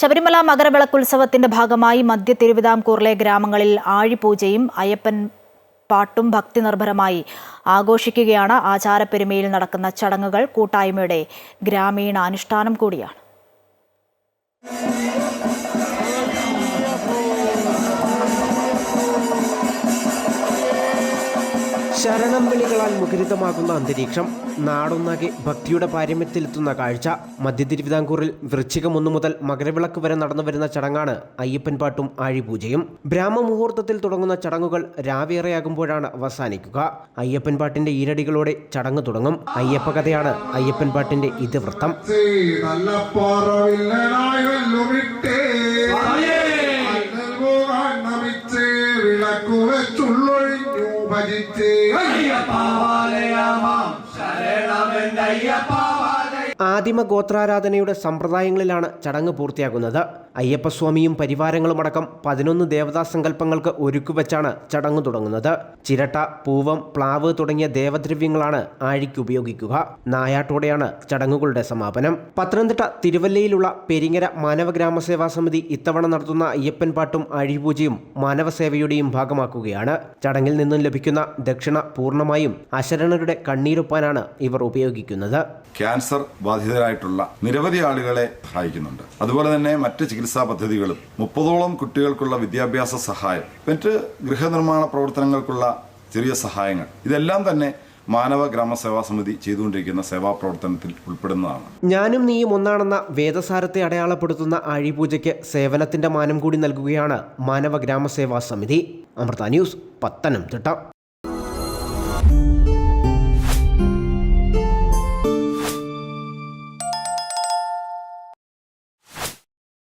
ശബരിമല മകരവിളക്കുത്സവത്തിന്റെ ഭാഗമായി മധ്യ തിരുവിതാംകൂറിലെ ഗ്രാമങ്ങളിൽ ആഴിപൂജയും അയ്യപ്പൻ പാട്ടും ഭക്തി നിർഭരമായി ആഘോഷിക്കുകയാണ് ആചാരപ്പെരുമയിൽ നടക്കുന്ന ചടങ്ങുകൾ കൂട്ടായ്മയുടെ ഗ്രാമീണ അനുഷ്ഠാനം കൂടിയാണ്. ശരണം വിളികളാൽ മുഖരിതമാകുന്ന അന്തരീക്ഷം നാടൊന്നാകെ ഭക്തിയുടെ പാരമ്യത്തിലെത്തുന്ന കാഴ്ച മധ്യ തിരുവിതാംകൂറിൽ വൃശ്ചികം ഒന്നു മുതൽ മകരവിളക്ക് വരെ നടന്നു വരുന്ന ചടങ്ങാണ് അയ്യപ്പൻപാട്ടും ആഴിപൂജയും ബ്രാഹ്മമുഹൂർത്തത്തിൽ തുടങ്ങുന്ന ചടങ്ങുകൾ രാവേറെയാകുമ്പോഴാണ് അവസാനിക്കുക അയ്യപ്പൻപാട്ടിന്റെ ഈരടികളോടെ ചടങ്ങ് തുടങ്ങും അയ്യപ്പ കഥയാണ് അയ്യപ്പൻ പാട്ടിന്റെ ഇതിവൃത്തം നല്ല ഭജിച്ചേ. ആദിമ ഗോത്രാരാധനയുടെ സമ്പ്രദായങ്ങളിലാണ് ചടങ്ങ് പൂർത്തിയാകുന്നത്. അയ്യപ്പസ്വാമിയും പരിവാരങ്ങളുമടക്കം പതിനൊന്ന് ദേവതാ സങ്കല്പങ്ങൾക്ക് ഒരുക്കുവെച്ചാണ് ചടങ്ങ് തുടങ്ങുന്നത്. ചിരട്ട പൂവം പ്ലാവ് തുടങ്ങിയ ദേവദ്രവ്യങ്ങളാണ് ആഴിക്ക് ഉപയോഗിക്കുക. നായാട്ടോടെയാണ് ചടങ്ങുകളുടെ സമാപനം. പത്തനംതിട്ട തിരുവല്ലയിലുള്ള പെരിങ്ങര മാനവ ഗ്രാമസേവാ സമിതി ഇത്തവണ നടത്തുന്ന അയ്യപ്പൻ പാട്ടും അഴിപൂജയും മാനവസേവയുടെയും ഭാഗമാക്കുകയാണ്. ചടങ്ങിൽ നിന്നും ലഭിക്കുന്ന ദക്ഷിണ പൂർണമായും അശരണരുടെ കണ്ണീരൊപ്പാനാണ് ഇവർ ഉപയോഗിക്കുന്നത്. ക്യാൻസർ ബാധിതരായിട്ടുള്ള നിരവധി ആളുകളെ സഹായിക്കുന്നുണ്ട്. അതുപോലെ തന്നെ മറ്റ് ചികിത്സാ പദ്ധതികളും മുപ്പതോളം കുട്ടികൾക്കുള്ള വിദ്യാഭ്യാസ സഹായം മറ്റ് ഗൃഹനിർമ്മാണ പ്രവർത്തനങ്ങൾക്കുള്ള ചെറിയ സഹായങ്ങൾ ഇതെല്ലാം തന്നെ മാനവ ഗ്രാമസേവാ സമിതി ചെയ്തുകൊണ്ടിരിക്കുന്ന സേവാ പ്രവർത്തനത്തിൽ ഉൾപ്പെടുന്നതാണ്. ഞാനും നീയും ഒന്നാണെന്ന വേദസാരത്തെ അടയാളപ്പെടുത്തുന്ന ആഴിപൂജയ്ക്ക് സേവനത്തിന്റെ മാനം കൂടി നൽകുകയാണ് മാനവ ഗ്രാമസേവാ സമിതി. അമൃത ന്യൂസ് പത്തനംതിട്ട.